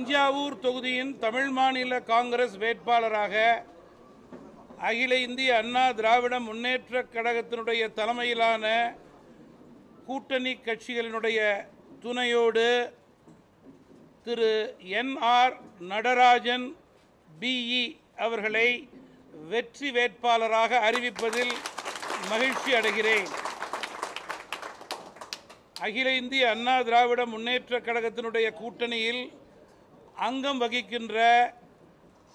தஞ்சாவூர் தொகுதியின் தமிழ் மாநில காங்கிரஸ் வேட்பாளராக அகில இந்திய அண்ணா திராவிட முன்னேற்ற கழகத்தினுடைய தலைமையிலான கூட்டணி கட்சிகளினுடைய துணையோடு திரு என் ஆர் நடராஜன் பிஇ அவர்களை வெற்றி வேட்பாளராக அறிவிப்பதில் மகிழ்ச்சி அடைகிறேன். அகில இந்திய அண்ணா திராவிட முன்னேற்றக் கழகத்தினுடைய கூட்டணியில் அங்கம் வகிக்கின்ற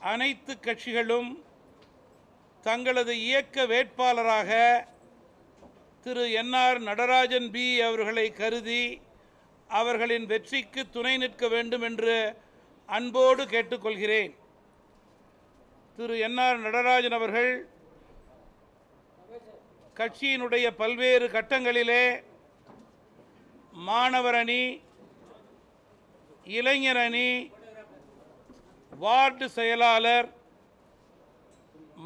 அனைத்து கட்சிகளும் தங்களது இயக்க வேட்பாளராக திரு என்ஆர் நடராஜன் பி அவர்களை கருதி அவர்களின் வெற்றிக்கு துணை நிற்க வேண்டும் என்று அன்போடு கேட்டுக்கொள்கிறேன். திரு என்ஆர் நடராஜன் அவர்கள் கட்சியினுடைய பல்வேறு கட்டங்களிலே மாணவர் அணி இளைஞர் அணி வார்டு செயலாளர்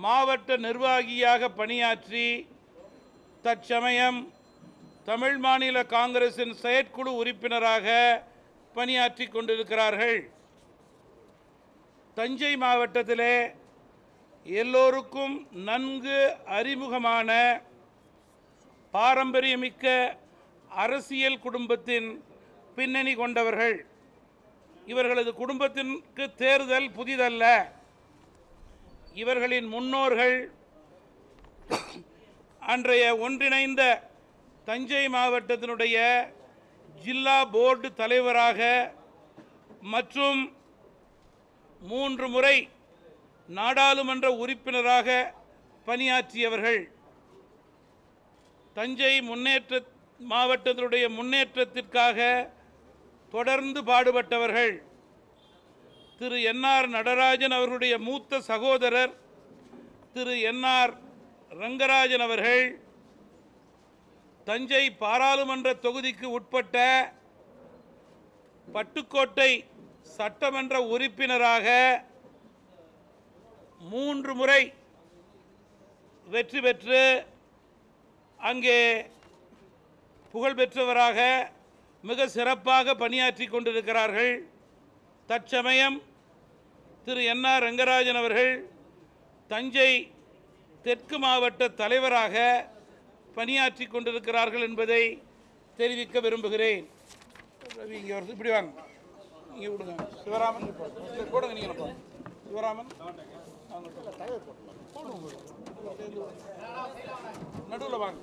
மாவட்ட நிர்வாகியாக பணியாற்றி தற்சமயம் தமிழ் மாநில காங்கிரசின் செயற்குழு உறுப்பினராக பணியாற்றி கொண்டிருக்கிறார்கள். தஞ்சை மாவட்டத்திலே எல்லோருக்கும் நன்கு அறிமுகமான பாரம்பரியமிக்க அரசியல் குடும்பத்தின் பின்னணி கொண்டவர்கள். இவர்களது குடும்பத்திற்கு தேர்தல் புதிதல்ல. இவர்களின் முன்னோர்கள் அன்றைய ஒன்றிணைந்த தஞ்சை மாவட்டத்தினுடைய ஜில்லா போர்டு தலைவராக மற்றும் மூன்று முறை நாடாளுமன்ற உறுப்பினராக பணியாற்றியவர்கள். தஞ்சை முன்னேற்ற மாவட்டத்தினுடைய முன்னேற்றத்திற்காக தொடர்ந்து பாடுபட்டவர்கள் திரு என்ஆர் நடராஜன் அவர்களுடைய மூத்த சகோதரர் திரு என்ஆர் ரங்கராஜன் அவர்கள் தஞ்சை பாராளுமன்ற தொகுதிக்கு உட்பட்ட பட்டுக்கோட்டை சட்டமன்ற உறுப்பினராக மூன்று முறை வெற்றி பெற்று அங்கே புகழ்பெற்றவராக மிக சிறப்பாக பணியாற்றி கொண்டிருக்கிறார்கள். தற்சமயம் திரு என் ஆர் ரங்கராஜன் அவர்கள் தஞ்சை தெற்கு மாவட்ட தலைவராக பணியாற்றி கொண்டிருக்கிறார்கள் என்பதை தெரிவிக்க விரும்புகிறேன். ரவி இங்கே வருது. இப்படி வாங்க. இங்கே விடுங்க. சிவராமன் இங்க போடுங்க நீங்கள் சிவராமன். நடுவில் வாங்க.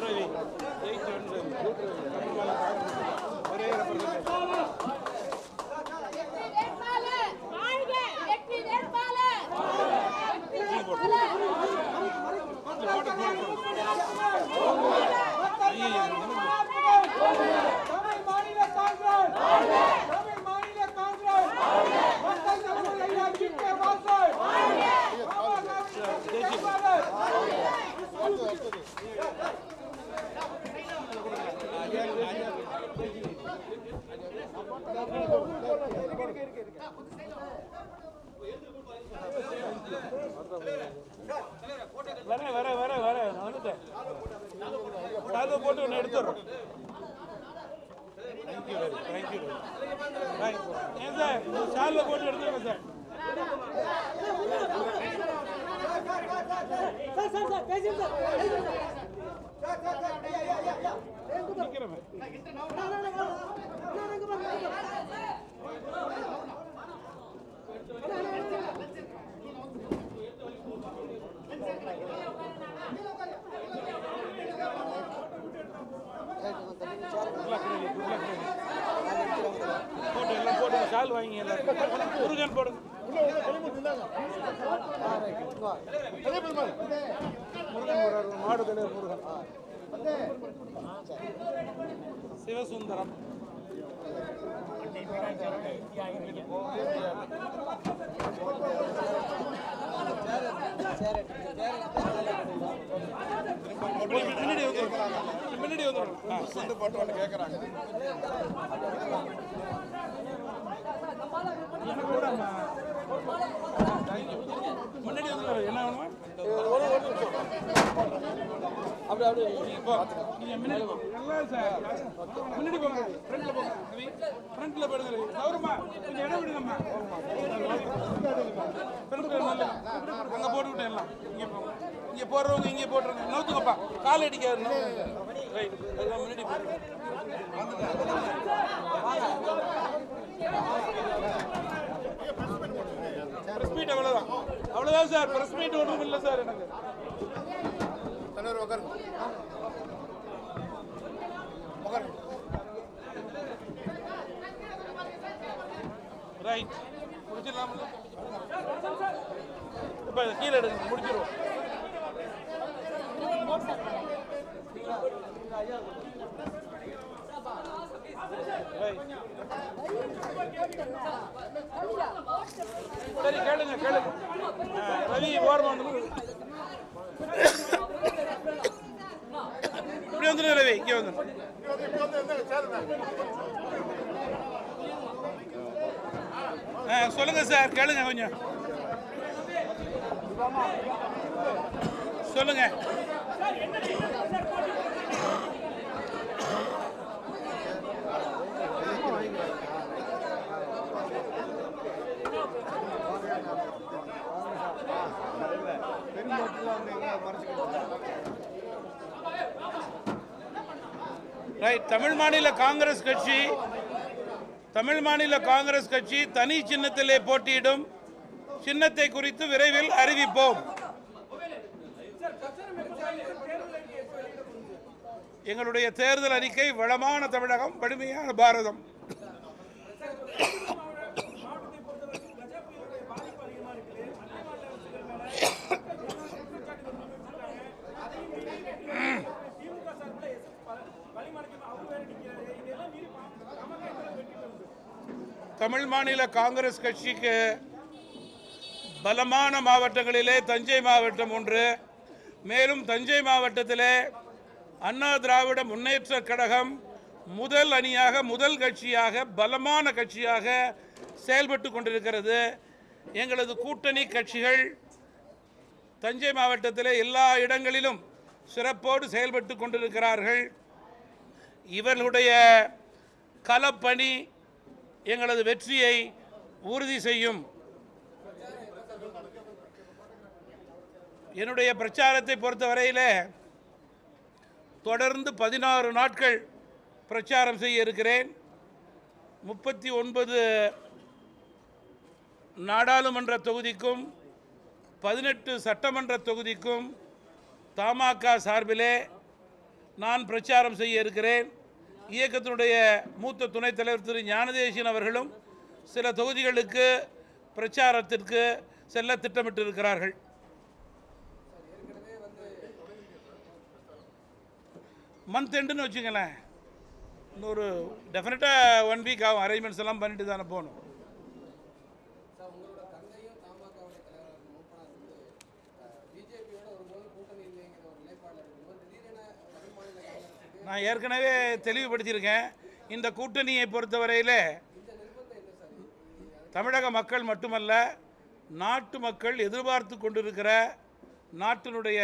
ரவி ஜெயிச்சு வந்து ஒரே representative. வெற்றி வேட்பாளர் வாழ்க வெற்றி வேட்பாளர் வெற்றி தமிழ் மாநில காங்கிரஸ் தமிழ் மாநில காங்கிரஸ் மக்கள் தலைவர் ஐயா ஜி கே வாசன் வரேன் வரேன் வரேன் வரேன் நான் வந்துட்டேன். டாலோ போட்டு ஒன்று எடுத்துடுறோம். Thank you very thank you very ஏன் சார் ஷாலில் போட்டு எடுத்துருங்க சார். சார் சார் சார் பேசி சார். நிற்கிறேன் போட்டு எல்லாம் போட்டு ஷால் வாங்கி முருகன் போடுங்க முருகன் மாடு தலைவர் முருகன் சிவசுந்தரம். பின்னாடி வந்து சொந்த பாட்டு ஒன்று கேட்குறாங்க முன்னாடி வந்து என்ன வேணுமா நீங்க போ. நீங்க முன்னாடி போங்க. நல்லா சார். முன்னாடி போங்க. ஃப்ரண்ட்ல போங்க. ரவி, ஃப்ரண்ட்ல போடுங்க ரவி. கௌரவமா, கொஞ்சம் இடம் விடுங்கம்மா. ஃப்ரண்ட்ல நல்லா. அங்க போட்டு விட்டு எல்லாம். இங்க போங்க. இங்க போடுறவங்க இங்க போட்டுருங்க நவுத்துங்கப்பா கால் அடிக்காது நவுத்துங்க. ரைட் அதுதான் முன்னாடி போடுங்க பிரஸ் மீட் அவ்வளவுதான் அவ்வளவுதான் சார் பிரஸ் மீட் ஒன்றும் இல்லை சார் எனக்கு தலைவர் ఒకరు ఒకరు ரைட் முடிச்சிடலாம்ல இப்போ கீழே எடுங்க முடிச்சிருவோம். சரி கேளுங்க கேளுங்க. ரவி ஓரமா வந்து வந்துடும் ரவி இங்கே வந்துடும் ஆ, சொல்லுங்க சார் கேளுங்க கொஞ்சம் சொல்லுங்க ரைட் தமிழ் மாநில காங்கிரஸ் கட்சி தமிழ் மாநில காங்கிரஸ் கட்சி தனி சின்னத்திலே போட்டியிடும். சின்னத்தை குறித்து விரைவில் அறிவிப்போம். எங்களுடைய தேர்தல் அறிக்கை வளமான தமிழகம் வலிமையான பாரதம். தமிழ் மாநில காங்கிரஸ் கட்சிக்கு பலமான மாவட்டங்களிலே தஞ்சை மாவட்டம் ஒன்று. மேலும் தஞ்சை மாவட்டத்திலே அண்ணா திராவிட முன்னேற்ற கழகம் முதல் அணியாக முதல் கட்சியாக பலமான கட்சியாக செயல்பட்டு கொண்டிருக்கிறது. எங்களது கூட்டணி கட்சிகள் தஞ்சை மாவட்டத்திலே எல்லா இடங்களிலும் சிறப்போடு செயல்பட்டு கொண்டிருக்கிறார்கள். இவர்களுடைய களப்பணி எங்களது வெற்றியை உறுதி செய்யும். என்னுடைய பிரச்சாரத்தை பொறுத்தவரையில் தொடர்ந்து பதினாறு நாட்கள் பிரச்சாரம் செய்ய இருக்கிறேன். முப்பத்தி ஒன்பது நாடாளுமன்ற தொகுதிக்கும் பதினெட்டு சட்டமன்ற தொகுதிக்கும் தமாக சார்பிலே நான் பிரச்சாரம் செய்ய இருக்கிறேன். இயக்கத்தினுடைய மூத்த துணைத் தலைவர் திரு ஞானதேசன் அவர்களும் சில தொகுதிகளுக்கு பிரச்சாரத்திற்கு செல்ல திட்டமிட்டிருக்கிறார்கள். மந்த் எண்டுன்னு வச்சுங்களேன் இன்னொரு டெஃபினட்டாக ஒன் வீக் ஆகும். அரேஞ்ச்மெண்ட்ஸ் எல்லாம் பண்ணிட்டு தானே போகணும். நான் ஏற்கனவே தெளிவுபடுத்தியிருக்கேன். இந்த கூட்டணியை பொறுத்தவரையில் தமிழக மக்கள் மட்டுமல்ல நாட்டு மக்கள் எதிர்பார்த்து கொண்டிருக்கிற நாட்டினுடைய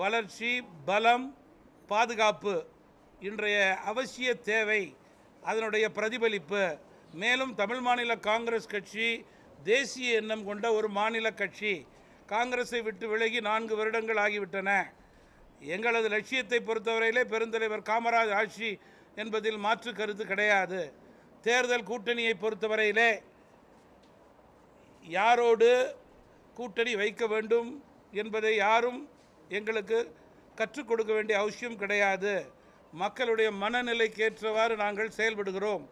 வளர்ச்சி பலம் பாதுகாப்பு இன்றைய அவசிய தேவை அதனுடைய பிரதிபலிப்பு. மேலும் தமிழ் மாநில காங்கிரஸ் கட்சி தேசிய எண்ணம் கொண்ட ஒரு மாநில கட்சி. காங்கிரஸை விட்டு விலகி நான்கு வருடங்கள் ஆகிவிட்டன. எங்களது லட்சியத்தை பொறுத்தவரையிலே பெருந்தலைவர் காமராஜ் ஆட்சி என்பதில் மாற்று கருத்து கிடையாது. தேர்தல் கூட்டணியை பொறுத்தவரையிலே யாரோடு கூட்டணி வைக்க வேண்டும் என்பதை யாரும் எங்களுக்கு கற்றுக் கொடுக்க வேண்டிய அவசியம் கிடையாது. மக்களுடைய மனநிலைக்கு ஏற்றவாறு நாங்கள் செயல்படுகிறோம்.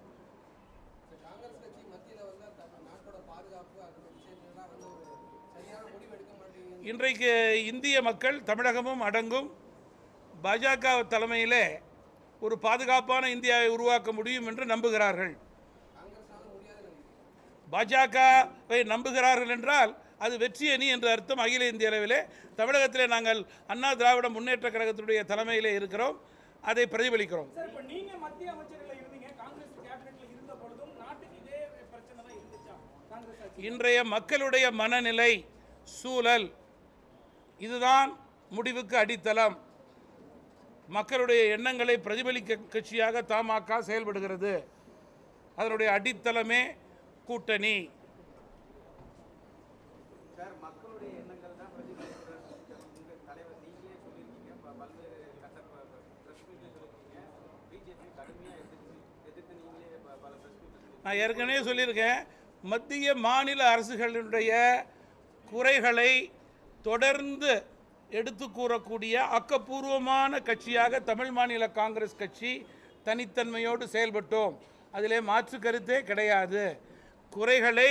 இன்றைக்கு இந்திய மக்கள் தமிழகமும் அடங்கும். பாஜக தலைமையிலே ஒரு பாதுகாப்பான இந்தியாவை உருவாக்க முடியும் என்று நம்புகிறார்கள். பாஜகவை நம்புகிறார்கள் என்றால் அது வெற்றி அணி என்ற அர்த்தம் அகில இந்திய அளவிலே. தமிழகத்திலே நாங்கள் அண்ணா திராவிட முன்னேற்ற கழகத்தினுடைய தலைமையிலே இருக்கிறோம். அதை பிரதிபலிக்கிறோம். இன்றைய மக்களுடைய மனநிலை சூழல் இதுதான் முடிவுக்கு அடித்தளம். மக்களுடைய எண்ணங்களை பிரதிபலிக்க கட்சியாக தமாக செயல்படுகிறது. அதனுடைய அடித்தளமே கூட்டணி. நான் ஏற்கனவே சொல்லியிருக்கேன். மத்திய மாநில அரசுகளுடைய குறைகளை தொடர்ந்து எடுத்து கூறக்கூடிய ஆக்கப்பூர்வமான கட்சியாக தமிழ் மாநில காங்கிரஸ் கட்சி தனித்தன்மையோடு செயல்பட்டோம். அதிலே மாற்று கருத்தே கிடையாது. குறைகளை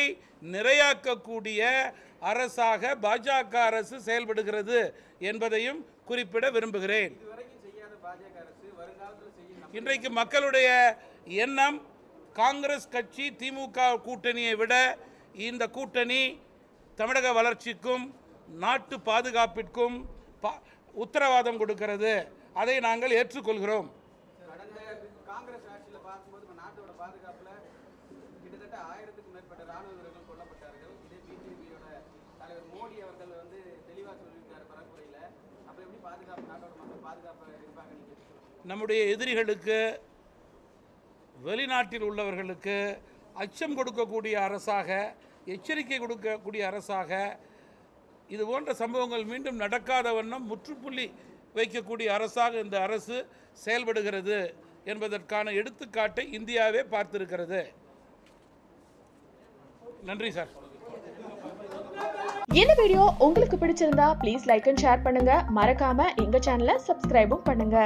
நிறையாக்கக்கூடிய அரசாக பாஜக அரசு செயல்படுகிறது என்பதையும் குறிப்பிட விரும்புகிறேன். இன்றைக்கு மக்களுடைய எண்ணம் காங்கிரஸ் கட்சி திமுக கூட்டணியை விட இந்த கூட்டணி தமிழக வளர்ச்சிக்கும் நாட்டு பாதுகாப்பிற்கும் உத்தரவாதம் கொடுக்கிறது. அதை நாங்கள் ஏற்றுக்கொள்கிறோம். கடந்த காங்கிரஸ் ஆட்சியில் பார்க்கும்போது இப்போ நாட்டோட பாதுகாப்பில் கிட்டத்தட்ட ஆயிரத்துக்கும் மேற்பட்ட ராணுவ வீரர்கள் கொல்லப்பட்டார்கள். இதே பிஜேபியோட தலைவர் மோடி அவர்கள் வந்து தெளிவாக சொல்லியிருக்காரு பரப்புரையில். அப்போ எப்படி பாதுகாப்பு நாட்டோட மக்கள் பாதுகாப்பாக இருப்பாங்க நீங்கள் எப்படி சொல்லுங்க நம்முடைய எதிரிகளுக்கு வெளிநாட்டில் உள்ளவர்களுக்கு அச்சம் கொடுக்கக்கூடிய அரசாக எச்சரிக்கை கொடுக்கக்கூடிய அரசாக இது போன்ற சம்பவங்கள் மீண்டும் நடக்காத வண்ணம் முற்றுப்புள்ளி வைக்கக்கூடிய அரசாக இந்த அரசு செயல்படுகிறது என்பதற்கான எடுத்துக்காட்டை இந்தியாவே பார்த்திருக்கிறது. நன்றி சார். இந்த வீடியோ உங்களுக்கு பிடிச்சிருந்தா ப்ளீஸ் லைக் அண்ட் ஷேர் பண்ணுங்க. மறக்காம எங்க சேனலை சப்ஸ்கிரைபும் பண்ணுங்க.